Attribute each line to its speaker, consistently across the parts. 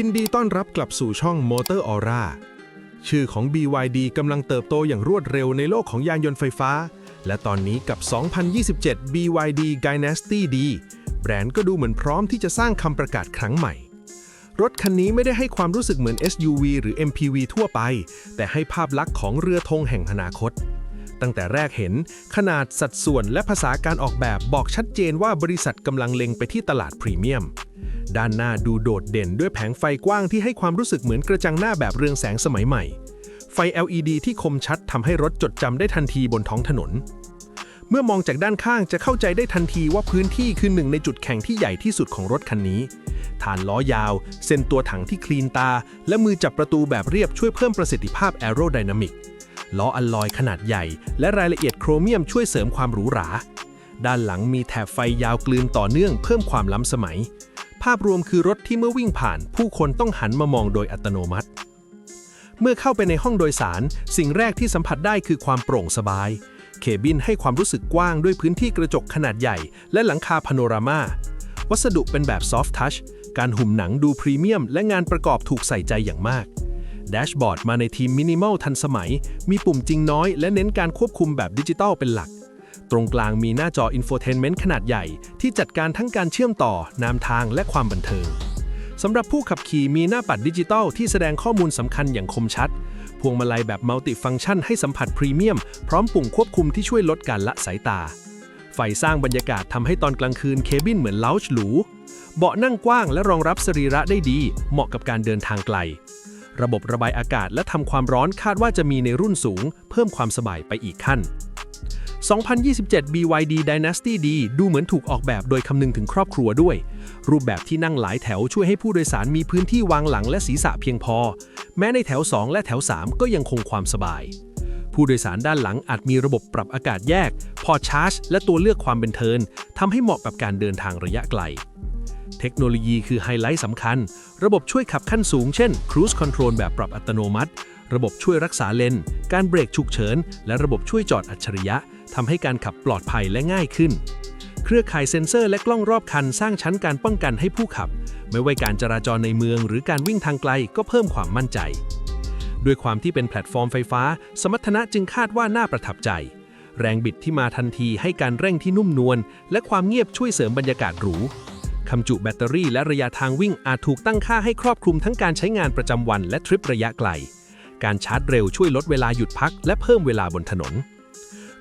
Speaker 1: ยินดีต้อนรับกลับสู่ช่อง Motor Aura ชื่อของ BYD กำลังเติบโตอย่างรวดเร็วในโลกของยานยนต์ไฟฟ้า และตอนนี้กับ 2027 BYD Dynasty D แบรนด์ก็ดูเหมือนพร้อมที่จะสร้างคำประกาศครั้งใหม่ รถคันนี้ไม่ได้ให้ความรู้สึกเหมือน SUV หรือ MPV ทั่วไป แต่ให้ภาพลักษณ์ของเรือธงแห่งอนาคต ตั้งแต่แรกเห็น ขนาดสัดส่วนและภาษาการออกแบบบอกชัดเจนว่าบริษัทกำลังเล็งไปที่ตลาดพรีเมียม ด้านหน้าดูโดดเด่นด้วยแผงไฟกว้างที่ให้ความรู้สึกเหมือนกระจังหน้าแบบเรืองแสงสมัยใหม่ ไฟ LED ที่คมชัดทำให้รถจดจำได้ทันทีบนท้องถนน เมื่อมองจากด้านข้างจะเข้าใจได้ทันทีว่าพื้นที่คือหนึ่งในจุดแข่งที่ใหญ่ที่สุดของรถคันนี้ ฐานล้อยาว เส้นตัวถังที่คลีนตา และมือจับประตูแบบเรียบช่วยเพิ่มประสิทธิภาพแอโรไดนามิกล้ออัลลอยขนาดใหญ่ และรายละเอียดโครเมียมช่วยเสริมความหรูหรา ด้านหลังมีแถบไฟยาวกลืนต่อเนื่องเพิ่มความล้ำสมัย ภาพรวมคือรถที่เมื่อวิ่งผ่าน ผู้คนต้องหันมามองโดยอัตโนมัติ เมื่อเข้าไปในห้องโดยสาร สิ่งแรกที่สัมผัสได้คือความโปร่งสบาย เคบินให้ความรู้สึกกว้างด้วยพื้นที่กระจกขนาดใหญ่ และหลังคาพาโนรามา วัสดุเป็นแบบซอฟท์ทัช การหุ่มหนังดูพรีเมียม และงานประกอบถูกใส่ใจอย่างมากแดชบอร์ดมาในทีมมินิมอลทันสมัย มีปุ่มจริงน้อย และเน้นการควบคุมแบบดิจิตอลเป็นหลัก ตรงกลางมีหน้าจออินโฟเทนเมนต์ขนาดใหญ่ ที่จัดการทั้งการเชื่อมต่อนามทางและความบันเทิงสำหรับผู้ขับขี่มีหน้าปัดดิจิตอลที่แสดงข้อมูลสำคัญอย่างคมชัด พวงมาลัยแบบมัลติฟังก์ชันให้สัมผัสพรีเมียม พร้อมปุ่มควบคุมที่ช่วยลดการละสายตา ไฟสร้างบรรยากาศทำให้ตอนกลางคืนเคบินเหมือนเลาจ์หรู เบาะนั่งกว้างและรองรับสรีระได้ดี เหมาะกับการเดินทางไกล ระบบระบายอากาศและทำความร้อนคาดว่าจะมีในรุ่นสูง เพิ่มความสบายไปอีกขั้น 2027 BYD Dynasty D ดูเหมือนถูกออกแบบโดยคำนึงถึงครอบครัวด้วย รูปแบบที่นั่งหลายแถวช่วยให้ผู้โดยสารมีพื้นที่วางหลังและศีรษะเพียงพอ แม้ในแถว 2 และแถว 3 ก็ยังคงความสบาย ผู้โดยสารด้านหลังอาจมีระบบปรับอากาศแยก พอชาร์จ และตัวเลือกความเป็นเทินทำให้เหมาะกับการเดินทางระยะไกลเทคโนโลยีคือไฮไลท์สำคัญ ระบบช่วยขับขั้นสูงเช่น Cruise Control แบบปรับอัตโนมัติ ระบบช่วยรักษาเลน การเบรกฉุกเฉิน และระบบช่วยจอดอัจฉริยะ ทำให้การขับปลอดภัยและง่ายขึ้น เครือข่ายเซ็นเซอร์และกล้องรอบคันสร้างชั้นการป้องกันให้ผู้ขับ ไม่ว่าการจราจรในเมืองหรือการวิ่งทางไกลก็เพิ่มความมั่นใจ ด้วยความที่เป็นแพลตฟอร์มไฟฟ้า สมรรถนะจึงคาดว่าน่าประทับใจ แรงบิดที่มาทันทีให้การเร่งที่นุ่มนวลและความเงียบช่วยเสริมบรรยากาศหรูคำจุแบตเตอรี่และระยะทางวิ่งอาจถูกตั้งค่าให้ครอบคลุมทั้งการใช้งานประจำวันและทริประยะไกล การชาร์จเร็วช่วยลดเวลาหยุดพักและเพิ่มเวลาบนถนน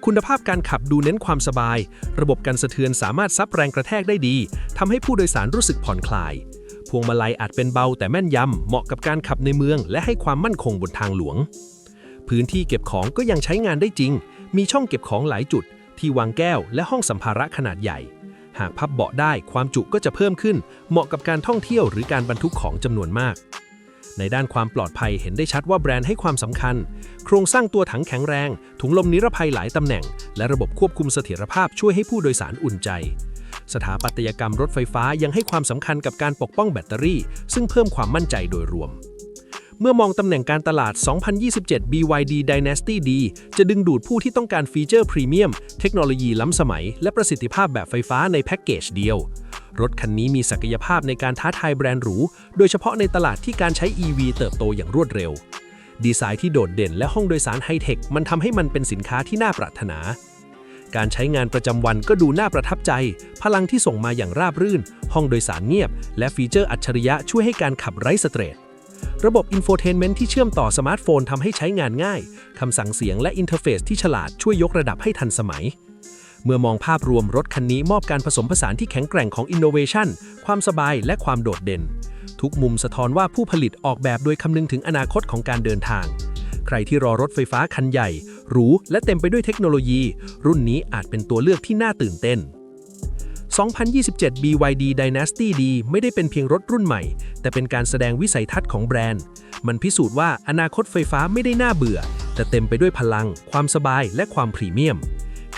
Speaker 1: คุณภาพการขับดูเน้นความสบาย ระบบการสะเทือนสามารถซับแรงกระแทกได้ดีทำให้ผู้โดยสารรู้สึกผ่อนคลาย พวงมาลัยอาจเป็นเบาแต่แม่นยำเหมาะกับการขับในเมือง และให้ความมั่นคงบนทางหลวง พื้นที่เก็บของก็ยังใช้งานได้จริง มีช่องเก็บของหลายจุด ที่วางแก้วและห้องสัมภาระขนาดใหญ่ หากพับเบาะได้ความจุก็จะเพิ่มขึ้น เหมาะกับการท่องเที่ยวหรือการบรรทุกของจำนวนมาก ในด้านความปลอดภัยเห็นได้ชัดว่าแบรนด์ให้ความสำคัญ โครงสร้างตัวถังแข็งแรง ถุงลมนิรภัยหลายตำแหน่ง และระบบควบคุมเสถียรภาพช่วยให้ผู้โดยสารอุ่นใจ สถาปัตยกรรมรถไฟฟ้ายังให้ความสำคัญกับการปกป้องแบตเตอรี่ ซึ่งเพิ่มความมั่นใจโดยรวม เมื่อมองตำแหน่งการตลาด 2027 BYD Dynasty D จะดึงดูดผู้ที่ต้องการฟีเจอร์พรีเมียม เทคโนโลยีล้ำสมัย และประสิทธิภาพแบบไฟฟ้าในแพ็กเกจเดียว รถคันนี้มีศักยภาพในการท้าทายแบรนด์หรู โดยเฉพาะในตลาดที่การใช้ EV เติบโตอย่างรวดเร็ว ดีไซน์ที่โดดเด่นและห้องโดยสารไฮเทค มันทำให้มันเป็นสินค้าที่น่าปรารถนา การใช้งานประจำวันก็ดูน่าประทับใจ พลังที่ส่งมาอย่างราบรื่น ห้องโดยสารเงียบ และฟีเจอร์อัจฉริยะช่วยให้การขับไร้สเตรทระบบอินโฟเทนเมนต์ที่เชื่อมต่อสมาร์ทโฟนทำให้ใช้งานง่าย คำสั่งเสียงและอินเทอร์เฟซที่ฉลาดช่วยยกระดับให้ทันสมัย เมื่อมองภาพรวมรถคันนี้มอบการผสมผสานที่แข็งแกร่งของอินโนเวชันความสบายและความโดดเด่น ทุกมุมสะท้อนว่าผู้ผลิตออกแบบโดยคำนึงถึงอนาคตของการเดินทาง ใครที่รอรถไฟฟ้าคันใหญ่ หรู และเต็มไปด้วยเทคโนโลยี รุ่นนี้อาจเป็นตัวเลือกที่น่าตื่นเต้น 2027 BYD Dynasty D ไม่ได้เป็นเพียงรถรุ่นใหม่ แต่เป็นการแสดงวิสัยทัศน์ของแบรนด์ มันพิสูจน์ว่าอนาคตไฟฟ้าไม่ได้น่าเบื่อ แต่เต็มไปด้วยพลัง ความสบายและความพรีเมียม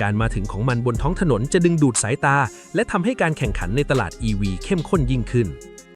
Speaker 1: การมาถึงของมันบนท้องถนนจะดึงดูดสายตา และทำให้การแข่งขันในตลาด EV เข้มข้นยิ่งขึ้น